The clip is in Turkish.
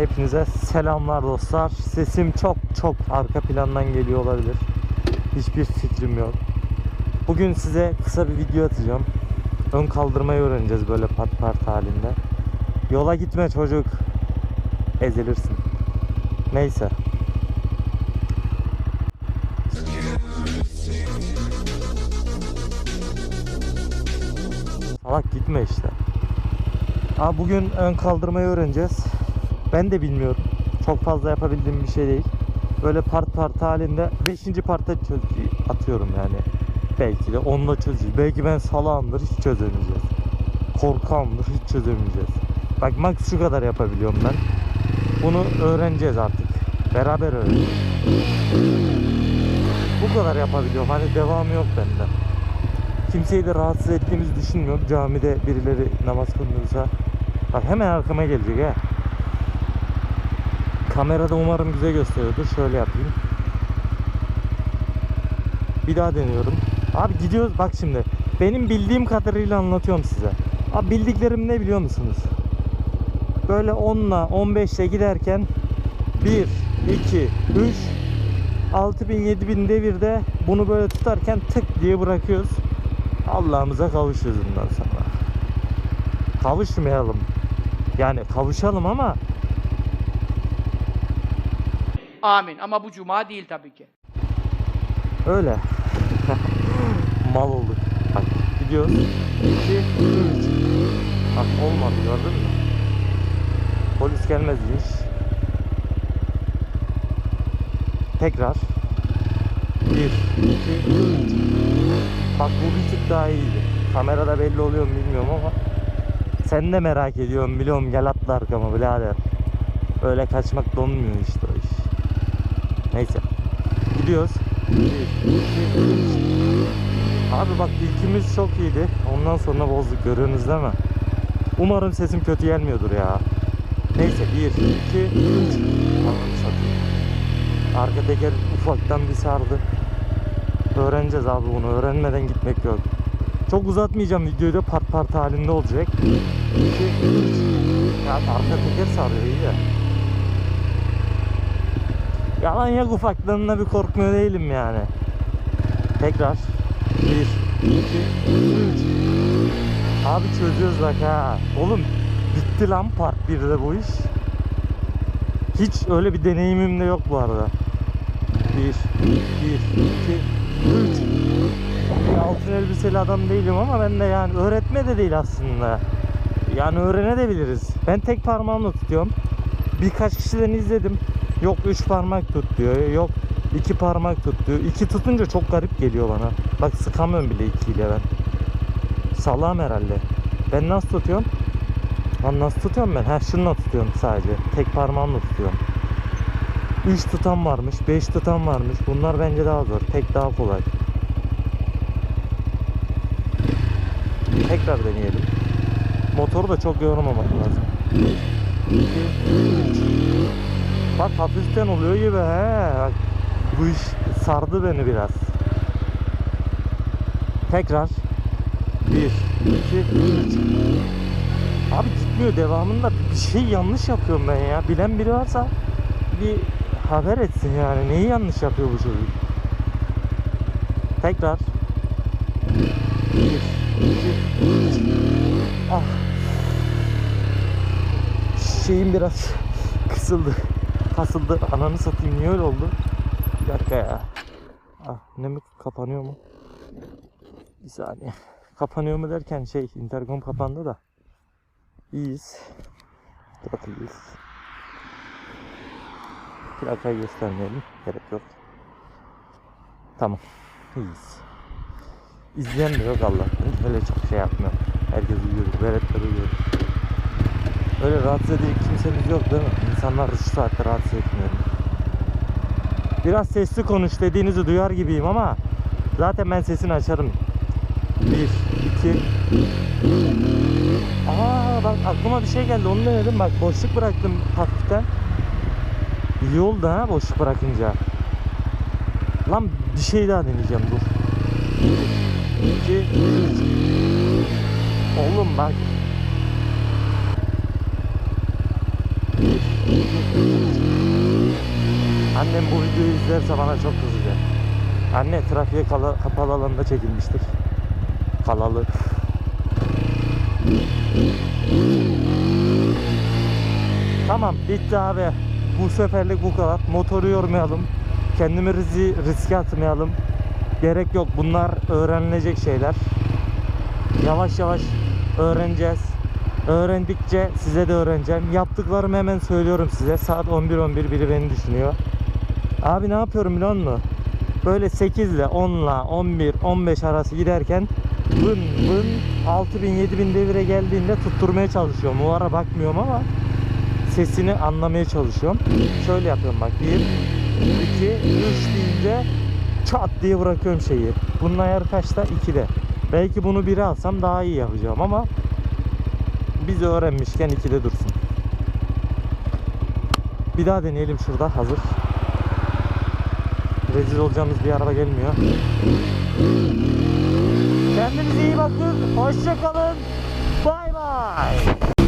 Hepinize selamlar dostlar. Sesim çok çok arka plandan geliyor olabilir. Hiçbir fikrim yok. Bugün size kısa bir video atacağım. Ön kaldırmayı öğreneceğiz böyle pat part halinde. Yola gitme çocuk. Ezilirsin. Neyse. Salak gitme işte. Aa, bugün ön kaldırmayı öğreneceğiz. Ben de bilmiyorum. Çok fazla yapabildiğim bir şey değil. Böyle part part halinde 5. parta çöz- atıyorum yani. Belki de onunla çözeceğiz. Belki ben salağımdır hiç çözemeyeceğiz. Korkağımdır hiç çözemeyeceğiz. Bak max şu kadar yapabiliyorum ben. Bunu öğreneceğiz artık. Beraber öğreneceğiz. Bu kadar yapabiliyorum. Hani devamı yok bende. Kimseyi de rahatsız ettiğimizi düşünmüyorum. Camide birileri namaz kılıyorsa. Bak hemen arkama gelecek ha. Kamerada umarım güzel gösteriyordur. Şöyle yapayım. Bir daha deniyorum. Abi gidiyoruz bak şimdi. Benim bildiğim kadarıyla anlatıyorum size. Abi bildiklerim ne biliyor musunuz? Böyle 10'la 15'le giderken 1, 2, 3, 6000 7000 devirde bunu böyle tutarken tık diye bırakıyoruz. Allah'ımıza kavuşuyoruz bundan sonra. Kavuşmayalım. Yani kavuşalım ama Amin. Ama bu cuma değil tabii ki. öyle. Mal olduk. Bak gidiyoruz. 2, 3. Bak olmadı gördün mü? Polis gelmezmiş. Tekrar. 1, 2, 3. Bak bu bir tık daha iyiydi. Kamerada belli oluyor mu bilmiyorum ama sen de merak ediyorum biliyorum gel atla arkama birader. Öyle kaçmak da olmuyor işte o iş. Neyse. Gidiyoruz. 1, 2, 3. Abi bak ilkimiz çok iyiydi. Ondan sonra bozduk görüyorsunuz değil mi? Umarım sesim kötü gelmiyordur ya. Neyse 1, 2, 3. Ananı satayım. Arka teker ufaktan bir sardı. Öğreneceğiz abi bunu. Öğrenmeden gitmek yok. Çok uzatmayacağım videoyu da part part halinde olacak. 2, 3. Ya arka teker sarıyor iyi ya. Yalan yok ufaklığına bir korkmuyor değilim yani. Tekrar. 1, 2, 3. Abi çözüyoruz bak ha. Oğlum bitti lan part 1'de bu iş. Hiç öyle bir deneyimim de yok bu arada. 1, 1, 2, 3. Altın elbiseli adam değilim ama ben de yani öğretme de değil aslında. Yani öğrenebiliriz. Ben tek parmağımla tutuyorum. Birkaç kişiden izledim. Yok 3 parmak tut diyor. Yok 2 parmak tut diyor. 2 tutunca çok garip geliyor bana. Bak sıkamıyorum bile 2 ile ben. Salam herhalde. Ben nasıl tutuyorum? Lan nasıl tutuyorum ben? Ha şununla tutuyorum sadece. Tek parmağımla tutuyorum. 3 tutan varmış, 5 tutan varmış. Bunlar bence daha zor. Tek daha kolay. Tekrar deneyelim. Motoru da çok yormamak lazım. 2, 3. Bak hafiften oluyor gibi he. Bu iş sardı beni biraz. Tekrar. 1, 2, 3. Abi gitmiyor devamında bir şey yanlış yapıyorum ben ya. Bilen biri varsa bir haber etsin yani. Neyi yanlış yapıyor bu çocuk? Tekrar. 1, 2, 3. Ah. Şeyim biraz kısıldı. Kasıldı. Ananı satayım niye öyle oldu? Bir dakika ya. Ah mi kapanıyor mu? Bir saniye. Kapanıyor mu derken şey interkom kapandı da. İyiyiz. Çok iyiyiz. Plakayı göstermeyelim. Gerek yok. Tamam. İyiyiz. İzleyen de yok Allah'tan. Öyle çok şey yapmıyor. Herkes uyuyor. Veletler uyuyor. Öyle rahatsız edici kimsemiz yok değil mi? İnsanlar şu saatte rahatsız etmiyor. Biraz sesli konuş dediğinizi duyar gibiyim ama zaten ben sesini açarım. 1, 2, Aa bak aklıma bir şey geldi onu denedim bak boşluk bıraktım hafiften. İyi oldu ha boşluk bırakınca. Lan bir şey daha deneyeceğim dur. 2, 3. Oğlum bak. 1, 2, Annem bu videoyu izlerse bana çok kızacak. Anne trafiğe kala, kapalı alanda çekilmiştir. Kalalı. Tamam bitti abi. Bu seferlik bu kadar. Motoru yormayalım. Kendimizi riske atmayalım. Gerek yok. Bunlar öğrenilecek şeyler. Yavaş yavaş öğreneceğiz. Öğrendikçe size de öğreneceğim. Yaptıklarımı hemen söylüyorum size. Saat 11.11 biri beni düşünüyor. Abi ne yapıyorum biliyor musun? Böyle 8 ile 10 ile 11 15 arası giderken bın bın 6000 7000 devire geldiğinde tutturmaya çalışıyorum. O ara bakmıyorum ama sesini anlamaya çalışıyorum. Şöyle yapıyorum bak. 1 2 3 deyince çat diye bırakıyorum şeyi. Bunun ayarı kaçta? 2'de. Belki bunu 1'e alsam daha iyi yapacağım ama biz öğrenmişken 2'de dursun. Bir daha deneyelim şurada hazır. Rezil olacağımız bir araba gelmiyor. Kendinize iyi bakın. Hoşça kalın. Bay bay.